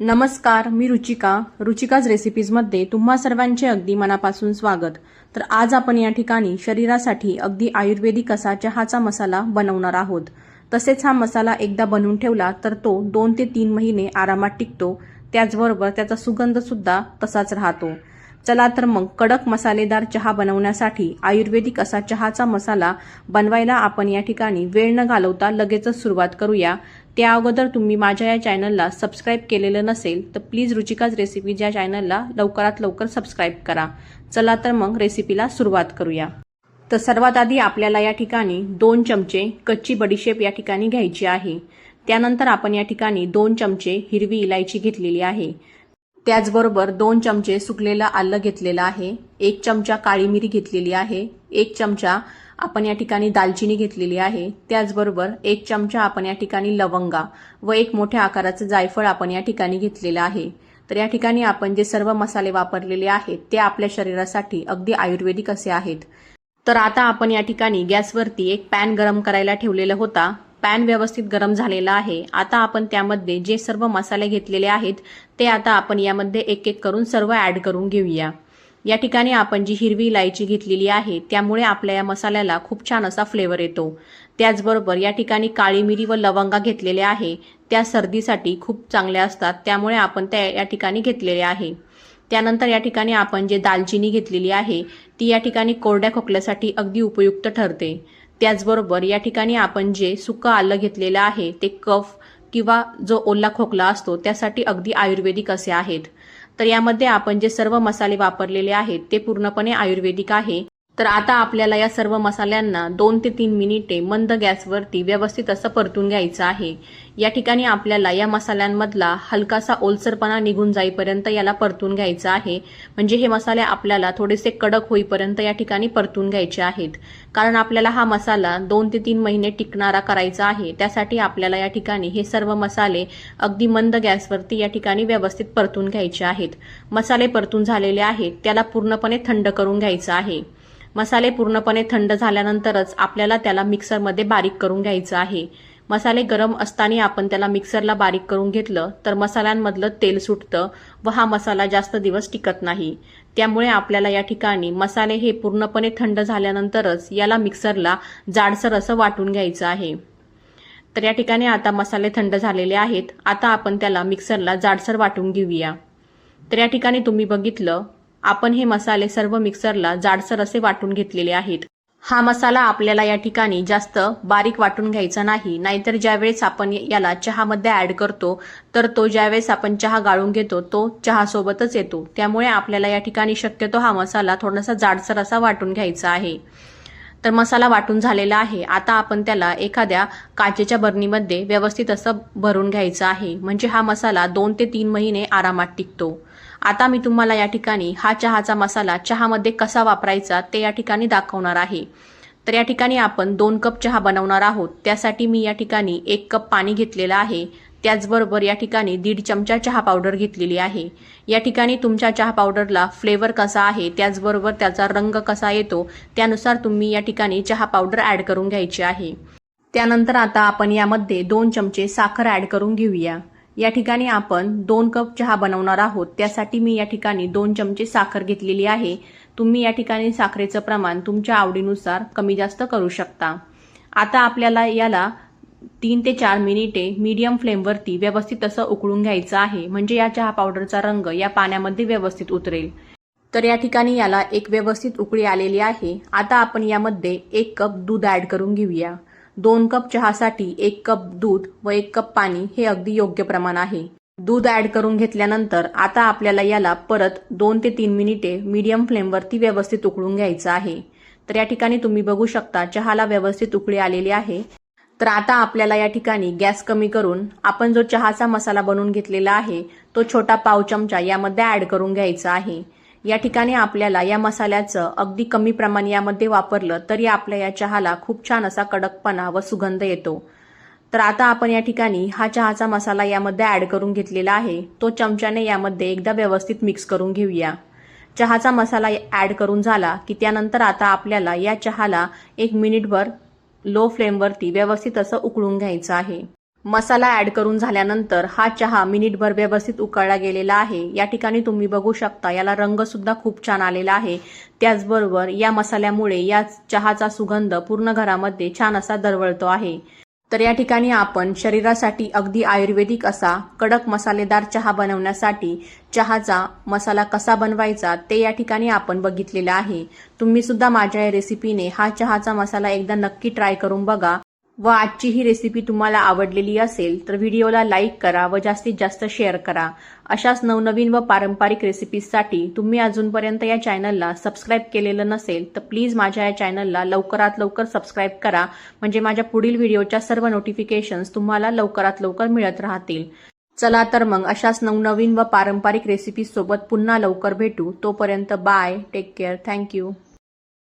नमस्कार मी रुचिका. रुचिकाज रेसिपीजमध्ये तुम्हा सर्वांचे अगदी मनापासून स्वागत. तर आज आपण या ठिकाणी शरीरासाठी अगदी आयुर्वेदिक असा चहाचा मसाला बनवणार आहोत. तसेच हा मसाला एकदा बनवून ठेवला तर तो दोन ते तीन महिने आरामात टिकतो. त्याचबरोबर त्याचा सुगंधसुद्धा तसाच राहतो. चला तर मग कडक मसालेदार चहा बनवण्यासाठी आयुर्वेदिक असा चहाचा मसाला बनवायला आपण या ठिकाणी वेळ न घालवता लगेचच सुरुवात करूया. त्या अगोदर तुम्ही माझ्या या चॅनलला सबस्क्राईब केलेलं नसेल तर प्लीज रुचिकाज रेसिपी या चॅनलला लवकरात लवकर सबस्क्राईब करा. चला तर मग रेसिपीला सुरुवात करूया. तर सर्वात आधी आपल्याला या ठिकाणी दोन चमचे कच्ची बडीशेप या ठिकाणी घ्यायची आहे. त्यानंतर आपण या ठिकाणी दोन चमचे हिरवी इलायची घेतलेली आहे. त्याचबरोबर दोन चमचे सुकलेलं आलं घेतलेलं आहे एक चमचा काळी मिरी घेतलेली आहे एक चमचा आपण या ठिकाणी दालचिनी घेतलेली आहे त्याचबरोबर एक चमचा आपण या ठिकाणी लवंगा व एक मोठ्या आकाराचं जायफळ आपण या ठिकाणी घेतलेलं आहे. तर या ठिकाणी आपण जे सर्व मसाले वापरलेले आहेत ते आपल्या शरीरासाठी अगदी आयुर्वेदिक असे आहेत. तर आता आपण या ठिकाणी गॅसवरती एक पॅन गरम करायला ठेवलेला होता. पॅन व्यवस्थित गरम झालेला आहे. आता आपण त्यामध्ये जे सर्व मसाले घेतलेले आहेत ते आता आपण यामध्ये एक एक करून सर्व ॲड करून घेऊया. या ठिकाणी आपण जी हिरवी इलायची घेतलेली आहे त्यामुळे आपल्या या मसाल्याला खूप छान असा फ्लेवर येतो. त्याचबरोबर या ठिकाणी काळी मिरी व लवंगा घेतलेल्या आहे त्या सर्दीसाठी खूप चांगल्या असतात त्यामुळे आपण त्या या ठिकाणी घेतलेल्या आहे. त्यानंतर या ठिकाणी आपण जे दालचिनी घेतलेली आहे ती या ठिकाणी कोरड्या खोकल्यासाठी अगदी उपयुक्त ठरते. त्याचबरोबर या ठिकाणी आपण जे सुकं आलं घेतलेलं आहे ते कफ किंवा जो ओला खोकला असतो त्यासाठी अगदी आयुर्वेदिक असे आहेत. तर यामध्ये आपण जे सर्व मसाले वापरलेले आहेत ते पूर्णपणे आयुर्वेदिक आहे. तर आता आपल्याला या सर्व मसाल्यांना दोन ते तीन मिनिटे मंद गॅसवरती व्यवस्थित असं परतून घ्यायचं आहे. या ठिकाणी आपल्याला या मसाल्यांमधला हलकासा ओलसरपणा निघून जाईपर्यंत याला परतून घ्यायचं आहे. म्हणजे हे मसाले आपल्याला थोडेसे कडक होईपर्यंत या ठिकाणी परतून घ्यायचे आहेत. कारण आपल्याला हा मसाला दोन ते तीन महिने टिकणारा करायचा आहे. त्यासाठी आपल्याला या ठिकाणी हे सर्व मसाले अगदी मंद गॅसवरती या ठिकाणी व्यवस्थित परतून घ्यायचे आहेत. मसाले परतून झालेले आहेत. त्याला पूर्णपणे थंड करून घ्यायचं आहे. मसाले पूर्णपणे थंड झाल्यानंतरच आपल्याला त्याला मिक्सरमध्ये बारीक करून घ्यायचं आहे. मसाले गरम असताना आपण त्याला मिक्सरला बारीक करून घेतलं तर मसाल्यांमधलं तेल सुटतं व हा मसाला जास्त दिवस टिकत नाही. त्यामुळे आपल्याला या ठिकाणी मसाले हे पूर्णपणे थंड झाल्यानंतरच याला मिक्सरला जाडसर असं वाटून घ्यायचं आहे. तर या ठिकाणी आता मसाले थंड झालेले आहेत. आता आपण त्याला मिक्सरला जाडसर वाटून घेऊया. तर या ठिकाणी तुम्ही बघितलं आपण हे मसाले सर्व मिक्सरला जाडसर असे वाटून घेतलेले आहेत. हा मसाला आपल्याला या ठिकाणी जास्त बारीक वाटून घ्यायचा नाही नाहीतर ज्यावेळेस आपण याला चहामध्ये ऍड करतो तर तो ज्यावेळेस आपण चहा गाळून घेतो तो चहासोबतच येतो. त्यामुळे आपल्याला या ठिकाणी शक्यतो हा मसाला थोडासा जाडसर असा वाटून घ्यायचा आहे. तर मसाला वाटून झालेला आहे. आता आपण त्याला एखाद्या काचेच्या बरणीमध्ये व्यवस्थित असं भरून घ्यायचं आहे. म्हणजे हा मसाला दोन ते तीन महिने आरामात टिकतो. आता मी तुम्हाला या ठिकाणी हा चहाचा मसाला चहामध्ये कसा वापरायचा ते या ठिकाणी दाखवणार आहे. तर या ठिकाणी आपण दोन कप चहा बनवणार आहोत. त्यासाठी मी या ठिकाणी एक कप पाणी घेतलेलं आहे. त्याचबरोबर या ठिकाणी दीड चमचा चहा पावडर घेतलेली आहे. या ठिकाणी तुमच्या चहा पावडरला फ्लेवर कसा आहे त्याचबरोबर त्याचा रंग कसा येतो त्यानुसार तुम्ही या ठिकाणी चहा पावडर ॲड करून घ्यायची आहे. त्यानंतर आता आपण यामध्ये दोन चमचे साखर ॲड करून घेऊया. या ठिकाणी आपण दोन कप चहा बनवणार आहोत. त्यासाठी मी या ठिकाणी दोन चमचे साखर घेतलेली आहे. तुम्ही या ठिकाणी साखरेचं प्रमाण तुमच्या आवडीनुसार कमी जास्त करू शकता. आता आपल्याला याला तीन ते चार मिनिटे मीडियम फ्लेमवरती व्यवस्थित असं उकळून घ्यायचं आहे. म्हणजे या चहा पावडरचा रंग या पाण्यामध्ये व्यवस्थित उतरेल. तर या ठिकाणी याला एक व्यवस्थित उकळी आलेली आहे. आता आपण यामध्ये एक कप दूध ॲड करून घेऊया. दोन कप चहासाठी एक कप दूध व एक कप पाणी हे अगदी योग्य प्रमाण आहे. दूध ॲड करून घेतल्यानंतर आता आपल्याला याला परत दोन ते तीन मिनिटे मीडियम फ्लेमवरती व्यवस्थित उकळून घ्यायचं आहे. तर या ठिकाणी तुम्ही बघू शकता चहाला व्यवस्थित उकळी आलेली आहे. तर आता आपल्याला या ठिकाणी गॅस कमी करून आपण जो चहाचा मसाला बनवून घेतलेला आहे तो छोटा पाव चमचा यामध्ये ॲड करून घ्यायचा आहे. या ठिकाणी आपल्याला या मसाल्याचं अगदी कमी प्रमाण यामध्ये वापरलं तरी आपल्या या चहाला खूप छान असा कडकपणा व सुगंध येतो. तर आता आपण या ठिकाणी हा चहाचा मसाला यामध्ये ॲड करून घेतलेला आहे. तो चमच्याने यामध्ये एकदा व्यवस्थित मिक्स करून घेऊया. चहाचा मसाला ॲड करून झाला की त्यानंतर आता आपल्याला या चहाला एक मिनिटभर लो फ्लेमवरती व्यवस्थित असं उकळून घ्यायचं आहे. मसाला ॲड करून झाल्यानंतर हा चहा मिनिटभर व्यवस्थित उकळला गेलेला आहे. या ठिकाणी तुम्ही बघू शकता याला रंगसुद्धा खूप छान आलेला आहे. त्याचबरोबर या मसाल्यामुळे या चहाचा सुगंध पूर्ण घरामध्ये छान असा दरवळतो आहे. तर या ठिकाणी आपण शरीरासाठी अगदी आयुर्वेदिक असा कडक मसालेदार चहा बनवण्यासाठी चहाचा मसाला कसा बनवायचा ते या ठिकाणी आपण बघितलेलं आहे. तुम्ही सुद्धा माझ्या या रेसिपीने हा चहाचा मसाला एकदा नक्की ट्राय करून बघा. व आजची ही रेसिपी तुम्हाला आवडलेली असेल तर व्हिडिओला लाईक करा व जास्तीत जास्त शेअर करा. अशाच नवनवीन व पारंपरिक रेसिपीजसाठी तुम्ही अजूनपर्यंत या चॅनलला सबस्क्राईब केलेलं नसेल तर प्लीज माझ्या या चॅनलला लवकरात लवकर सबस्क्राईब करा. म्हणजे माझ्या पुढील व्हिडिओच्या सर्व नोटिफिकेशन्स तुम्हाला लवकरात लवकर मिळत राहतील. चला तर मग अशाच नवनवीन व पारंपरिक रेसिपीज सोबत पुन्हा लवकर भेटू. तोपर्यंत बाय टेक केअर थँक्यू